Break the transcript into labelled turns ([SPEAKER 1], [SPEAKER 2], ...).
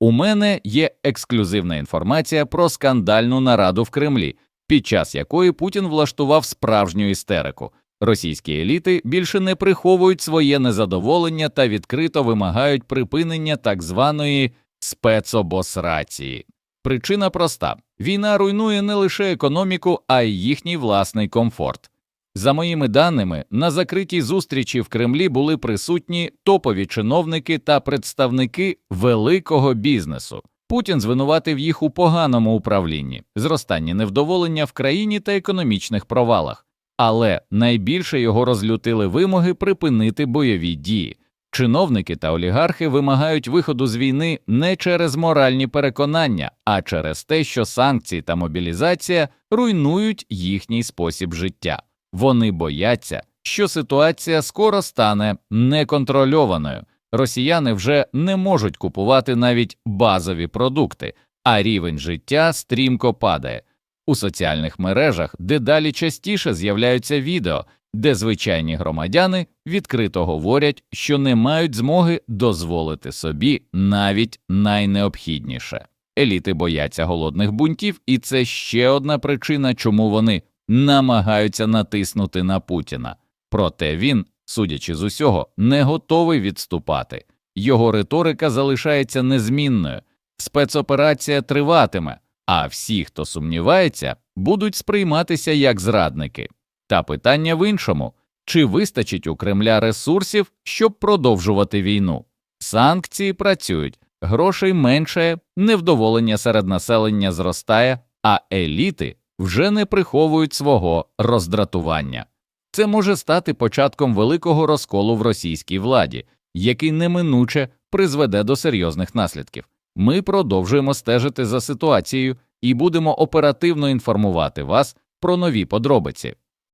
[SPEAKER 1] У мене є ексклюзивна інформація про скандальну нараду в Кремлі, під час якої Путін влаштував справжню істерику. Російські еліти більше не приховують своє незадоволення та відкрито вимагають припинення так званої спецобосрації. Причина проста: війна руйнує не лише економіку, а й їхній власний комфорт. За моїми даними, на закритій зустрічі в Кремлі були присутні топові чиновники та представники великого бізнесу. Путін звинуватив їх у поганому управлінні, зростанні невдоволення в країні та економічних провалах. Але найбільше його розлютили вимоги припинити бойові дії. Чиновники та олігархи вимагають виходу з війни не через моральні переконання, а через те, що санкції та мобілізація руйнують їхній спосіб життя. Вони бояться, що ситуація скоро стане неконтрольованою. Росіяни вже не можуть купувати навіть базові продукти, а рівень життя стрімко падає. У соціальних мережах дедалі частіше з'являються відео, де звичайні громадяни відкрито говорять, що не мають змоги дозволити собі навіть найнеобхідніше. Еліти бояться голодних бунтів, і це ще одна причина, чому вони намагаються натиснути на Путіна. Проте він, судячи з усього, не готовий відступати. Його риторика залишається незмінною, спецоперація триватиме, а всі, хто сумнівається, будуть сприйматися як зрадники. Та питання в іншому чи вистачить у Кремля ресурсів, щоб продовжувати війну? Санкції працюють, грошей менше, невдоволення серед населення зростає, а еліти вже не приховують свого роздратування. Це може стати початком великого розколу в російській владі, який неминуче призведе до серйозних наслідків. Ми продовжуємо стежити за ситуацією і будемо оперативно інформувати вас про нові подробиці.